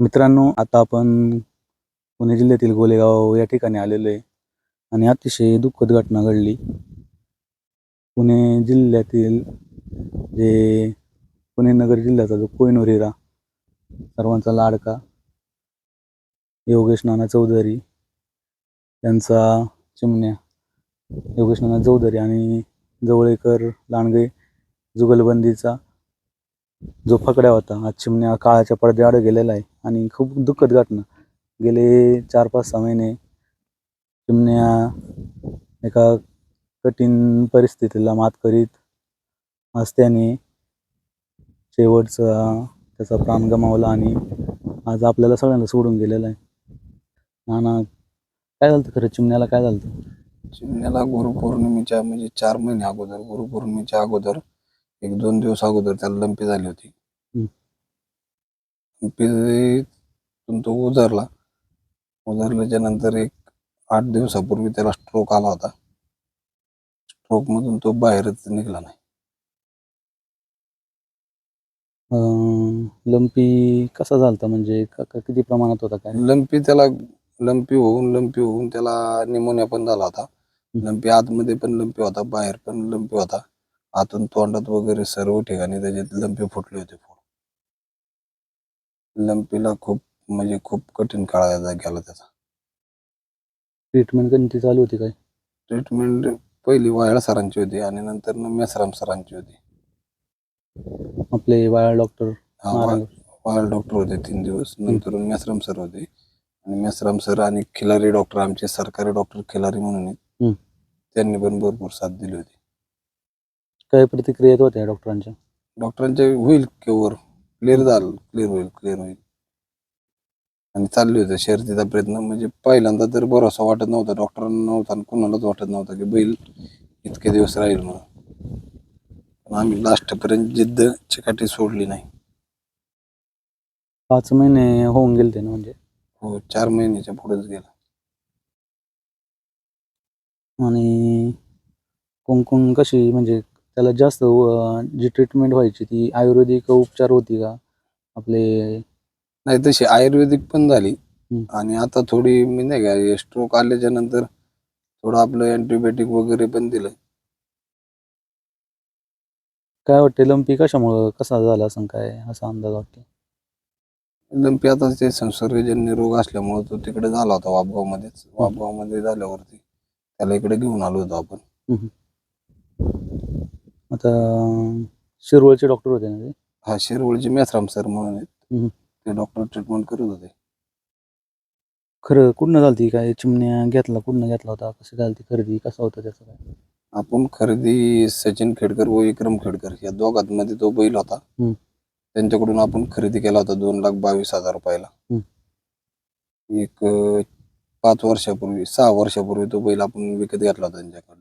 मित्रांनो आता आपण पुणे जिल्ह्यातील गोलेगाव या ठिकाणी आलेलो आहे आणि अतिशय दुःखद घटना घडली. पुणे जिल्ह्यातील जे पुणे नगर जिल्ह्याचा जो कोयनोरेरा हिरा सर्वांचा लाडका योगेश नाना चौधरी यांचा चिमण्या योगेश नाना चौधरी आणि जवळेकर लांडगे जुगलबंदीचा जो फकड्या होता आज चिमण्या काळाच्या पडद्याआड गेलेला आहे आणि खूप दुःखद घटना. गेले चार पाच सहा महिने चिमण्या एका कठीण परिस्थितीला मात करीत आज त्याने शेवटचा त्याचा प्राण गमावला आणि आज आपल्याला सगळ्यांना सोडून गेलेला आहे. नाना काय झालं खरं? चिमण्याला काय झालं चिमण्याला गुरुपौर्णिमेच्या म्हणजे चार महिने अगोदर गुरुपौर्णिमेच्या अगोदर एक दोन दिवस अगोदर त्याला लंपी झाली होती. हम्म. तो उजारला. उजारल्याच्या नंतर एक आठ दिवसापूर्वी त्याला स्ट्रोक आला होता. स्ट्रोक मधून तो बाहेरच निघाला नाही. अं, लंपी कसा झालता म्हणजे? क- क- किती प्रमाणात होता काय? लंपी त्याला लंपी होऊन लंपी होऊन त्याला निमोनिया पण झाला होता. लंपी आतमध्ये पण लंपी होता बाहेर पण लंपी होता. आतून तोंडात वगैरे सर्व ठिकाणी त्याचे लंपी फुटले होते लंपीला खूप म्हणजे खूप कठीण काळाचा गेला त्याचा. ट्रीटमेंट कोणती चालू होती काय? ट्रीटमेंट पहिली वायळा सरांची होती आणि नंतर मेसराम सरांची होती. आपले बाळ डॉक्टर नारायण. वा- वायल डॉक्टर होते तीन दिवस. नंतर मेसराम सर होते. आणि मेसराम सर आणि खिलारी डॉक्टर आमचे सरकारी डॉक्टर खिलारी म्हणून. त्यांनी पण भरपूर साथ दिली होती. काय प्रतिक्रिया येत होत्या डॉक्टरांच्या? डॉक्टरांचे होईल केवर क्लिअर झालं. क्लिअर होईल क्लिअर होईल. आणि चालले होते शर्यतीचा प्रयत्न. म्हणजे पहिल्यांदा तर भरोसा वाटत नव्हता. डॉक्टरांना नव्हता आणि कुणालाच वाटत नव्हता की बैल इतके दिवस राहील म्हणून. पण आम्ही लास्टपर्यंत जिद्द चिकाटी सोडली नाही. पाच महिने होऊन गेले ते ना म्हणजे? हो चार महिन्याच्या पुढेच गेला. आणि कोण कशी म्हणजे त्याला जास्त जी ट्रीटमेंट व्हायची ती आयुर्वेदिक उपचार होती का? आपले नाही तशी आयुर्वेदिक पण झाली. आणि आता थोडी मी नाही का स्ट्रोक आल्याच्यानंतर थोडं आपलं अँटीबायोटिक वगैरे पण दिलं काय वाटते लंपी कशामुळं कसा झाला असं काय असा अंदाज वाटतो लंपी आता ते संसर्गजन्य रोग असल्यामुळे तो तिकडे झाला होता वापगाव मध्येच वापगावमध्ये झाल्यावरती त्याला इकडे घेऊन आलो होतो आपण. आता शिरवळचे डॉक्टर होते ना ते? हा शिरवळचे मेथराम सर म्हणून आहेत. ते डॉक्टर ट्रीटमेंट करत होते. खरं कुठनं झालती काय? चिमण्या घेतला कुठनं घेतला होता? कसं झालती खरेदी? कसा होता त्याचा काय? आपण खरेदी सचिन खेडकर व विक्रम खेडकर या दोघांमध्ये तो बैल होता. हम्म. त्यांच्याकडून आपण खरेदी केला होता दोन लाख बावीस हजार रुपयाला. एक अं, पाच वर्षापूर्वी सहा वर्षापूर्वी तो बैल आपण विकत घेतला होता त्यांच्याकडून.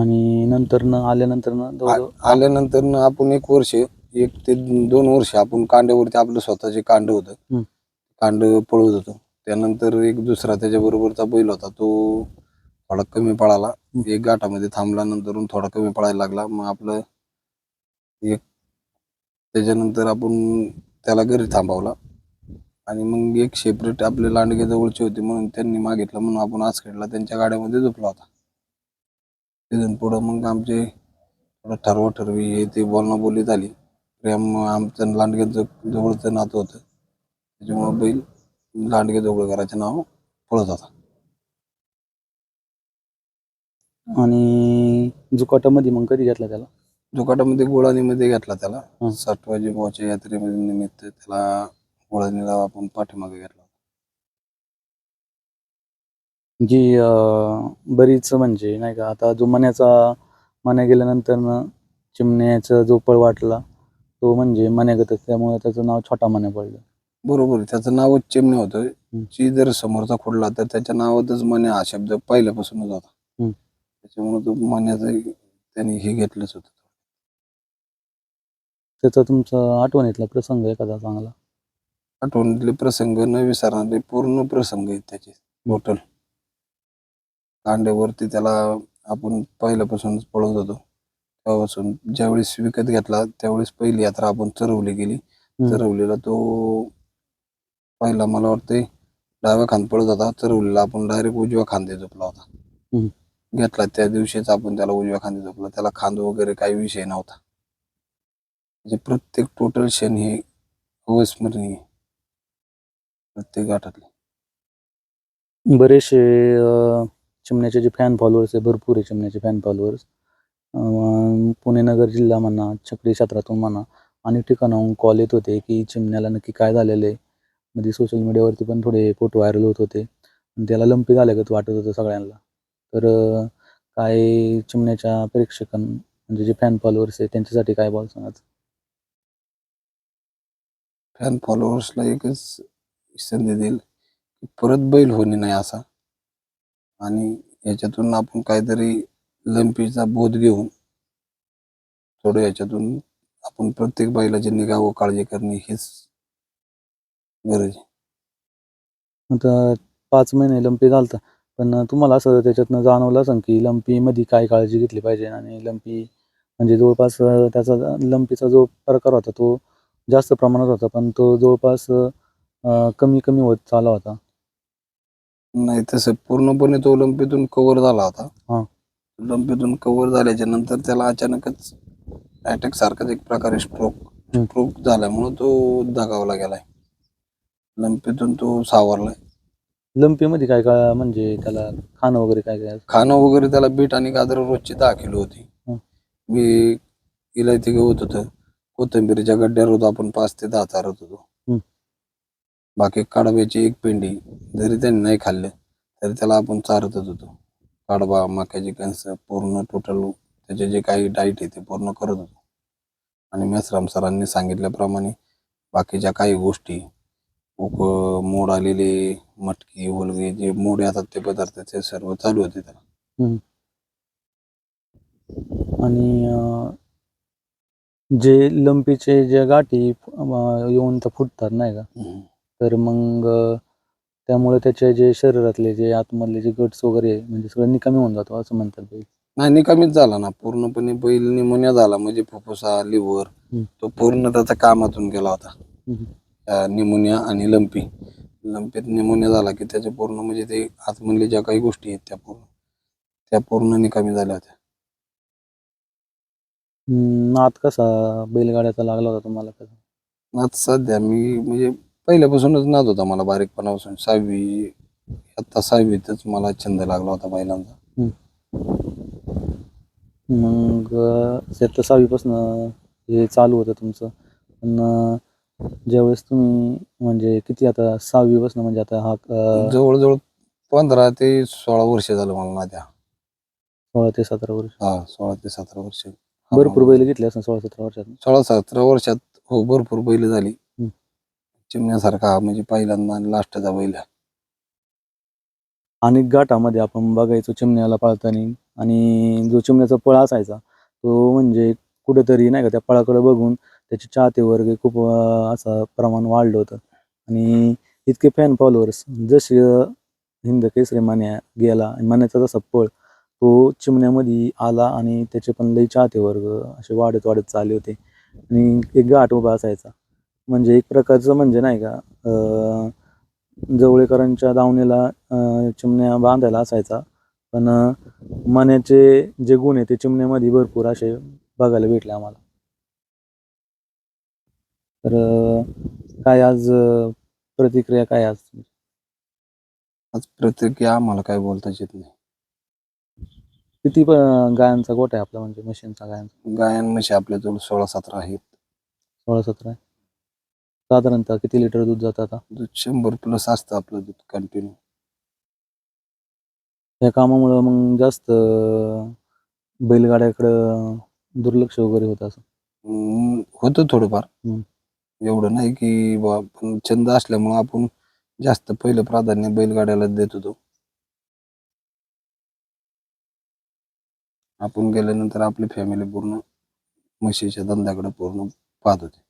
आणि नंतर न आल्यानंतर न जवळजवळ आ- आल्यानंतर ना आपण एक वर्ष एक ते दोन वर्ष आपण कांड्यावरती आपलं स्वतःचे कांड होतं. कांड पळवत होतो. त्यानंतर एक दुसरा त्याच्या बरोबरचा बैल होता तो थोडा कमी पळाला. एक गाठामध्ये थांबला नंतर थोडा कमी पळायला लागला. मग आपलं एक त्याच्यानंतर आपण त्याला घरी थांबवला. आणि मग एक सेपरेट आपले लांडगे जवळचे होते म्हणून त्यांनी मागितलं म्हणून आपण आज खेळला. त्यांच्या गाड्यामध्ये झोपला होता. तिथून पुढं मग आमचे थोडं ठरवा ठरवी हे ते बोलणं बोली झाली प्रेम आमचं लांडग्याचं जवळचं नातं होतं. त्याच्यामुळे बैल लांडगे जवळकराचं नाव पळत होता. आणि जुकाटामध्ये मग कधी घेतला त्याला? जोकाटामध्ये गोळानीमध्ये घेतला त्याला. साठवाजी भावाच्या यात्रेमध्ये निमित्त त्याला गोळानीला आपण पाठीमागे घेतला. जी बरीच म्हणजे नाही का आता जो मण्याचा मण्या गेल्यानंतर न चिमण्याचा जो पळ वाटला तो म्हणजे मण्यागतच. त्यामुळे त्याचं नाव छोटा मण्या पडलं. बरोबर आहे. त्याचं नावच चिमणे होतं. जी जर समोरचा खोडला तर त्याच्या नावातच मने हा शब्द पहिल्यापासूनच होता. त्याच्यामुळे तो मण्याचं त्यांनी हे घेतलंच होतं. त्याचा तुमचा आठवणीतला प्रसंग एखादा चांगला आठवणीतले प्रसंग न विसरणारे पूर्ण प्रसंग आहेत त्याचे. टोटल कांड्यावरती त्याला आपण पहिल्यापासूनच पळत होतो. तेव्हापासून ज्यावेळेस विकत घेतला त्यावेळेस पहिली यात्रा आपण चरवली गेली. चरवलीला तो पहिला मला वाटतंय डाव्या खांद पडत होता. चरवलीला आपण डायरेक्ट उजव्या खांदे झोपला होता. घेतला त्या दिवशीच आपण त्याला उजव्या खांदे झोपला. त्याला खांद वगैरे काही विषय नव्हता. म्हणजे प्रत्येक टोटल क्षण हे अविस्मरणीय. प्रत्येक गाठातले बरेचसे चिमण्याचे जे फॅन फॉलोअर्स आहे भरपूर आहे चिमण्याचे फॅन फॉलोअर्स पुणे नगर जिल्हा म्हणा छकडी क्षेत्रातून म्हणा अनेक ठिकाणाहून कॉल येत होते की चिमण्याला नक्की काय झालेलं आहे. म्हणजे सोशल मीडियावरती पण थोडे फोटो व्हायरल होत होते. आणि त्याला लंपी झाल्यागत वाटत होतं सगळ्यांना. तर काय चिमण्याच्या प्रेक्षकां म्हणजे जे फॅन फॉलोअर्स आहे त्यांच्यासाठी काय बोल सांगायचं? फॅन फॉलोअर्सला एकच संधी देईल परत बैल होणे नाही असा. आणि याच्यातून आपण काहीतरी लंपीचा बोध घेऊन थोडं याच्यातून आपण प्रत्येक बैलाची निगा व काळजी करणे हेच गरज आहे. आता पाच महिने लंपी झालता पण तुम्हाला असं त्याच्यातनं जाणवलं असं की लंपीमध्ये काय काळजी घेतली पाहिजे आणि लंपी म्हणजे जवळपास त्याचा लंपीचा जो प्रकार होता तो जास्त प्रमाणात होता पण तो जवळपास कमी कमी होत चालला होता. नाही तसं पूर्णपणे तो लंपीतून कव्हर झाला हा. होता लंपीतून कव्हर झाल्याच्यानंतर त्याला अचानकच अटॅक सारखाच एक प्रकारे स्ट्रोक हम्म. स्ट्रोक झाल्यामुळे तो दगावला गेलाय लंपीतून तो सावरलाय लंपीमध्ये काय काय म्हणजे त्याला खाणं वगैरे काय काय खाणं वगैरे त्याला बीट आणि गाजर रोजची दहा किलो होती हं. मी इलायती गवत होतं कोथिंबीरीच्या गड्ड्यावर होतो आपण पाच ते दहा चारत होतो हं. बाकी कडब्याची एक पेंडी जरी त्यांनी नाही खाल्ले तरी त्याला आपण चारतच होतो. कडबा मक्याची कणस पूर्ण टोटल त्याचे जे काही डाईट आहे ते पूर्ण करत होतो. आणि मेसराम सरांनी सांगितल्याप्रमाणे बाकीच्या काही गोष्टी उक मोड आलेले मटकी वलगे जे मोड येतात ते पदार्थ ते सर्व चालू होते त्याला. आणि अं, जे लंपीचे जे गाठी अं, येऊन तर फुटतात नाही का. तर मग त्यामुळे त्याचे जे शरीरातले जे आतमधले जे गट्स वगैरे म्हणजे सगळं निकामी होऊन जातो असं म्हणतात बैल नाही निकामीच झाला ना. पूर्णपणे बैल निमोनिया झाला. म्हणजे फुफ्फुसा लिव्हर. तो पूर्ण त्याचा कामातून गेला होता. निमोनिया आणि लंपी. लंपीत निमोनिया झाला की त्याचे पूर्ण म्हणजे ते आतमधल्या ज्या काही गोष्टी आहेत त्या पूर्ण त्या पूर्ण निकामी झाल्या होत्या. नाद कसा बैलगाड्याचा लागला होता तुम्हाला कसा? आता सध्या मी म्हणजे पहिल्यापासूनच नाद होता मला बारीकपणापासून सहावी आता सहावीतच मला छंद लागला होता बैलांचा मग सेट सहावीपासून हे चालू होतं तुमचं. पण अं, ज्यावेळेस तुम्ही म्हणजे किती आता सहावीपासून म्हणजे आता हा अं, जवळजवळ पंधरा ते सोळा वर्ष झालं मला नाद्या. सोळा ते सतरा वर्ष. हा सोळा ते सतरा वर्ष. भरपूर बैल घेतले असं सोळा सतरा वर्षात. सोळा सतरा वर्षात हो भरपूर बैल झाली. चिमण्यासारखा हा म्हणजे पहिल्यांदा आणि लास्टचा बैल आणि अनेक गाठामध्ये आपण बघायचो चिमण्याला पाळताना आणि जो चिमण्याचा पळ असायचा तो म्हणजे कुठेतरी नाही का त्या पळाकडे बघून त्याचे चाहते वर्ग खूप असं प्रमाण वाढलं होतं. आणि इतके फॅन फॉलोअर्स जसे हिंद केसरी मान्या गेला आणि मान्याचा जसा पळ तो चिमण्यामध्ये आला आणि त्याचे पण लई चाहते वर्ग असे वाढत वाढत चालले होते. आणि एक गाठ उभा असायचा. म्हणजे एक प्रकारचं म्हणजे नाही का अं, जवळेकरांच्या दावणीला चिमण्या बांधायला असायचा. पण मण्याचे जे गुण आहे ते चिमण्यामध्ये भरपूर असे बघायला भेटले आम्हाला. तर काय आज प्रतिक्रिया काय आज? आज प्रतिक्रिया आम्हाला काय बोलताच येत नाही. किती प- गायांचा गोठा आहे आपला म्हणजे मशीनचा गायांचा? गायन म्हशी आपल्याजवळ सोळा सतरा आहेत. सोळा सतरा आहे. साधारणतः किती लिटर दूध जातं आता? दूध शंभर प्लस असतं आपलं दूध कंटिन्यू या कामामुळं मग जास्त अं, बैलगाड्याकडं दुर्लक्ष वगैरे होतं असं? होतं थोडंफार. हम्म. एवढं नाही की बा पण छंद असल्यामुळं आपण जास्त पहिलं प्राधान्य बैलगाड्याला देत होतो. आपण गेल्यानंतर आपली फॅमिली पूर्ण म्हशीच्या धंद्याकडे पूर्ण पाहत होते.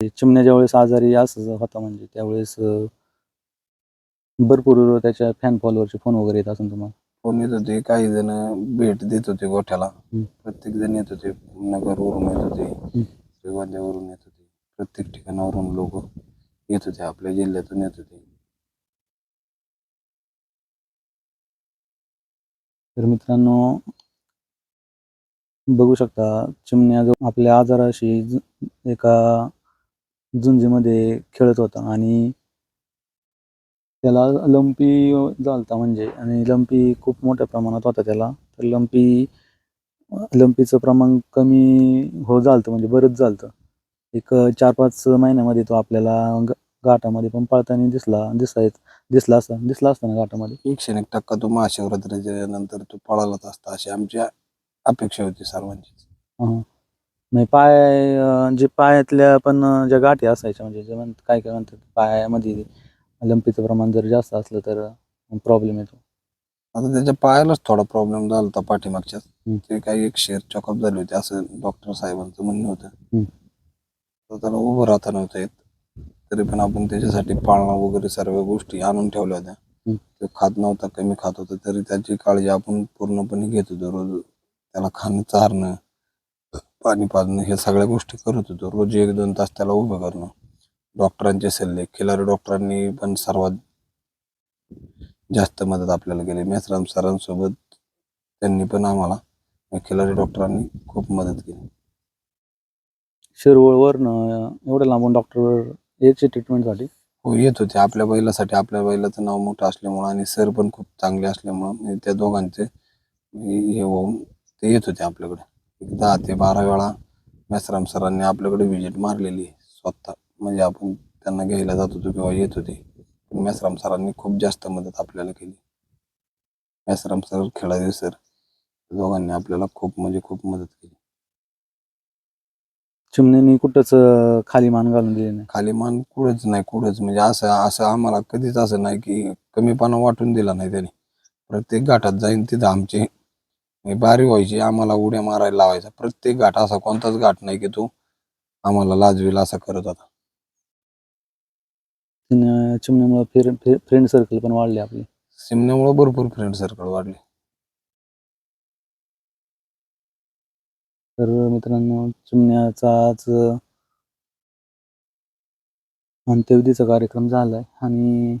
चिमण्या ज्यावेळेस आजारी असं होता म्हणजे त्यावेळेस भरपूर त्याच्या फॅन फॉलोअरचे फोन वगैरे येत असेल तुम्हाला? फोन येत होते. काही जण भेट देत होते गोठ्याला. प्रत्येक जण येत होते. नगरवरून येत होते. श्रीगोंद्यावरून येत होते. प्रत्येक ठिकाणावरून लोक येत होते. आपल्या जिल्ह्यातून येत होते. तर मित्रांनो बघू शकता चिमण्या जो आपल्या आजाराशी एका झुंजीमध्ये खेळत होता आणि त्याला लंपी झालता म्हणजे आणि लंपी खूप मोठ्या प्रमाणात होता त्याला. तर लंपी लंपीचं प्रमाण कमी हो झालतं म्हणजे बरंच झालतं. एक चार पाच महिन्यामध्ये तो आपल्याला ग- घाटामध्ये पण पळताना दिसला दिसाय दिसला असता दिसला असता ना घाटामध्ये? एकशे एक टक्का तो महाशिवरात्रीच्या नंतर तो पळालाच असता अशी आमची अपेक्षा होती सर्वांची. म्हणजे पाय अं, जे पायातल्या पण अं, ज्या गाठी असायच्या म्हणजे जे काय काय म्हणतात पायामध्ये लंपीचं प्रमाण जर जास्त असलं तर प्रॉब्लेम येतो. आता त्याच्या पायालाच थोडा प्रॉब्लेम झाला होता पाठीमागच्या हम्म. ते काही एक शेर चॉकअप झाले होते असं डॉक्टर साहेबांचं म्हणणं होतं. हम्म. तर त्याला उभं राहता नव्हतं येत तरी पण आपण त्याच्यासाठी पाळणा वगैरे सर्व गोष्टी आणून ठेवल्या होत्या. हम्म. तो खात नव्हता कमी खात होता. तरी त्याची काळजी आपण पूर्णपणे घेत होतो. रोज त्याला खाणं चारणं पाणी पाजणं हे सगळ्या गोष्टी करत होतो. रोज एक दोन तास त्याला उभं करणं. डॉक्टरांचे सल्ले खिलारी डॉक्टरांनी पण सर्वात जास्त मदत आपल्याला केली. मेसराम सरांसोबत त्यांनी पण आम्हाला खिलारी डॉक्टरांनी खूप मदत केली. शिरवळवरनं एवढं लांबून डॉक्टर यायचे ट्रीटमेंटसाठी हो येत होते. आपल्या बैलासाठी आपल्या बैलाचं नाव मोठं असल्यामुळं आणि सर पण खूप चांगले असल्यामुळं म्हणजे त्या दोघांचे हे होऊन ते येत होते आपल्याकडे. दहा ते बारा वेळा मेसराम सरांनी आपल्याकडे व्हिजिट मारलेली स्वतः. म्हणजे आपण त्यांना घ्यायला जात होतो किंवा येत होते. पण मेसराम सरांनी खूप जास्त मदत आपल्याला केली. मेसराम सर खेळाडू सर दोघांनी आपल्याला खूप म्हणजे खूप मदत केली. चिमण्यांनी कुठंच अं, खाली मान घालून दिली नाही? खाली मान कुठंच नाही कुठंच. म्हणजे असं असं आम्हाला कधीच असं नाही की कमीपणा वाटून दिला नाही त्याने. प्रत्येक घाटात जाईन तिथं आमची बारी व्हायची. आम्हाला उड्या मारायला लावायचा. प्रत्येक घाट असा कोणताच घाट नाही की तो आम्हाला लाजवील असा करत होता. चिमण्या- चिमण्यामुळं फिर फ्रेंड सर्कल पण वाढले आपले. सिमण्यामुळे भरपूर फ्रेंड सर्कल वाढले. तर मित्रांनो चिमण्याचा आज अंत्यविधीचा कार्यक्रम झालाय आणि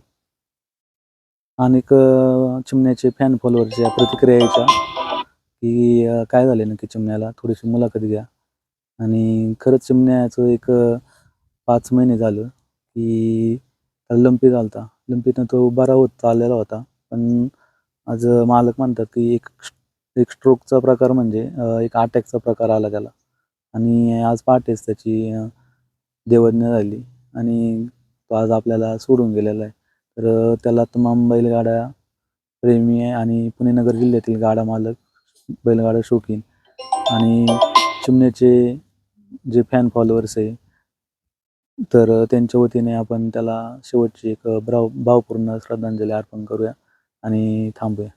अनेक अं, चिमण्याचे फॅन फॉलोअरच्या प्रतिक्रिया यायच्या. की अं, काय झाले नक्की चिमण्याला? थोडीशी मुलाखत घ्या. आणि खरंच चिमण्याचं एक अं, पाच महिने झालं की लंपी लंपी झालता लंपीतनं तो बरा होत चाललेला होता. पण आज मालक म्हणतात की एक एक स्ट्रोकचा प्रकार म्हणजे अं, एक अटॅकचा प्रकार आला त्याला. आणि आज पहाटेच त्याची अं, झाली. आणि तो आज आपल्याला सोडून गेलेला आहे. तर त्याला तमाम बैलगाड्या प्रेमी आहे आणि पुणे नगर जिल्ह्यातील गाडा मालक बैलगाडा शौकीन. आणि चिमण्याचे जे फॅन फॉलोअर्स आहे तर त्यांच्या वतीने आपण त्याला शेवटची एक ब्राव भाव भावपूर्ण श्रद्धांजली अर्पण करूया आणि थांबूया.